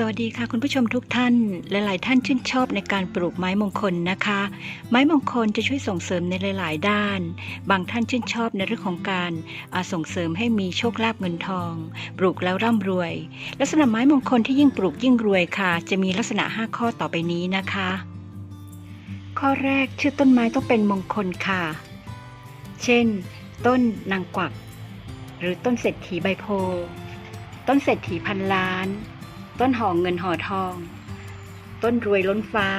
สวัสดีค่ะคุณผู้ชมทุกท่าน หลาย ๆ ท่านชื่นชอบในการปลูกไม้มงคลนะคะ ไม้มงคลจะช่วยส่งเสริมในหลาย ๆ ด้าน บางท่านชื่นชอบในเรื่องของการาส่งเสริมให้มีโชคลาภเงินทอง ปลูกแล้วร่ำรวย ลักษณะไม้มงคลที่ยิ่งปลูกยิ่งรวยค่ะ จะมีลักษณะ 5 ข้อต่อไปนี้นะคะ ข้อแรกชื่อต้นไม้ต้องเป็นมงคลค่ะ เช่น ต้นนางกวัก หรือต้นเศรษฐีใบโพ ต้นเศรษฐีพันล้าน ต้นหอเงินห่อทอง ต้นรวยล้นฟ้า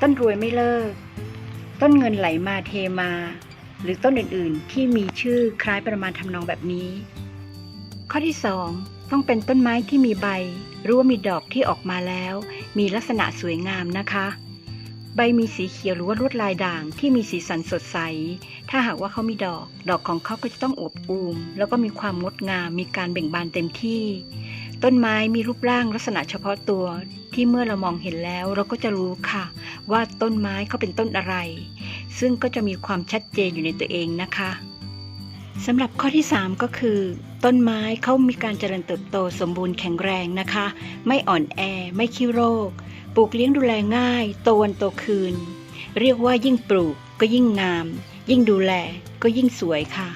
ต้นรวยไม่เลิก ต้นเงินไหลมาเทมา หรือต้นอื่นๆ ที่มีชื่อคล้ายประมาณทำนองแบบนี้ ข้อที่สองต้องเป็นต้นไม้ที่มีใบ หรือว่ามีดอกที่ออกมาแล้ว มีลักษณะสวยงามนะคะ ใบมีสีเขียวหรือว่าลวดลายด่างที่มีสีสันสดใส ถ้าหากว่าเขามีดอก ดอกของเขาก็จะต้องอวบอูม แล้วก็มีความงดงาม มีการเบ่งบานเต็มที่ ต้นไม้มีรูปร่างลักษณะเฉพาะตัว ที่เมื่อเรามองเห็นแล้วเราก็จะรู้ค่ะ ว่าต้นไม้เขาเป็นต้นอะไร ซึ่งก็จะมีความชัดเจนอยู่ในตัวเองนะคะสำหรับข้อที่ 3 ก็คือ ต้นไม้เขามีการเจริญเติบโตสมบูรณ์แข็งแรงนะคะ ไม่อ่อนแอ ไม่ขี้โรค ปลูกเลี้ยงดูแลง่าย โตวันโตคืน เรียกว่ายิ่งปลูกก็ยิ่งงาม ยิ่งดูแลก็ยิ่งสวยค่ะ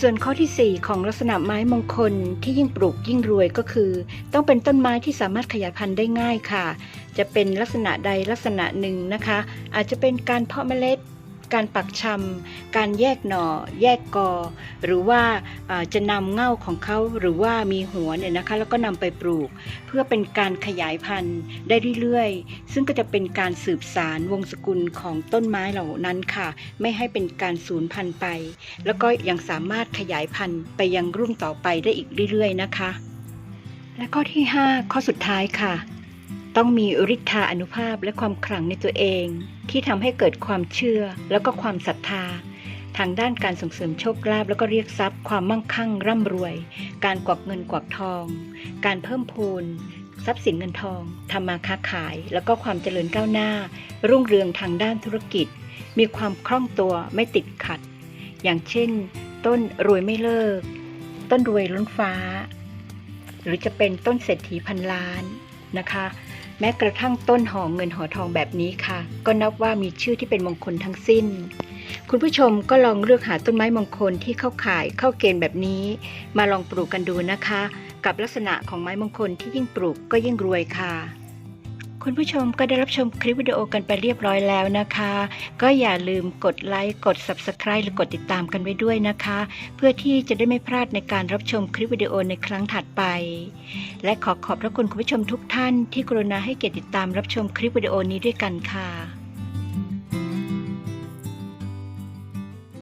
ส่วนข้อทีสี่ 4 ของลักษณะไม้มงคลที่ยิ่งปลูกยิ่งรวยก็คือ ต้องเป็นต้นไม้ที่สามารถขยายพันธุ์ได้ง่ายค่ะ จะเป็นลักษณะใดลักษณะหนึ่งนะคะ อาจจะเป็นการเพาะเมล็ด การปักชำการแยกหน่อ แยกกอ หรือว่าจะนำเง่าของเขาหรือว่ามีหัวเนี่ยนะคะ แล้วก็นำไปปลูก เพื่อเป็นการขยายพันธุ์ได้เรื่อยๆ ซึ่งก็จะเป็นการสืบสารวงศกุลของต้นไม้เหล่านั้นค่ะ ไม่ให้เป็นการสูญพันธุ์ไป แล้วก็ยังสามารถขยายพันธุ์ไปยังรุ่นต่อไปได้อีกเรื่อยๆนะคะ และข้อที่ 5 ข้อสุดท้ายค่ะ ต้องมีฤทธาอนุภาพและความขลังในตัวเอง ที่ทำให้เกิดความเชื่อแล้วก็ความศรัทธา ทางด้านการส่งเสริมโชคลาภแล้วก็เรียกทรัพย์ ความมั่งคั่ง ร่ำรวย การกวักเงินกวักทอง การเพิ่มพูนทรัพย์สินเงินทองทำมาค้าขาย แล้วก็ความเจริญก้าวหน้า รุ่งเรืองทางด้านธุรกิจ มีความคล่องตัวไม่ติดขัด อย่างเช่น ต้นรวยไม่เลิก ต้นรวยล้นฟ้า หรือจะเป็นต้นเศรษฐีพันล้านนะคะ แม้กระทั่งต้นหอเงินหอทองแบบนี้ค่ะ ก็นับว่ามีชื่อที่เป็นมงคลทั้งสิ้น คุณผู้ชมก็ลองเลือกหาต้นไม้มงคลที่เข้าขายเข้าเกณฑ์แบบนี้ มาลองปลูกกันดูนะคะ กับลักษณะของไม้มงคลที่ยิ่งปลูกก็ยิ่งรวยค่ะ คุณผู้ชมก็ได้รับชมคลิปวิดีโอกันไปเรียบร้อยแล้วนะคะ ก็อย่าลืมกดไลค์กด Subscribe หรือกดติดตามกันไว้ด้วยนะคะ เพื่อที่จะได้ไม่พลาดในการรับชมคลิปวิดีโอในครั้งถัดไป และขอขอบพระคุณคุณผู้ชมทุกท่านที่กรุณาให้เกียรติติดตามรับชมคลิปวิดีโอนี้ด้วยกันค่ะ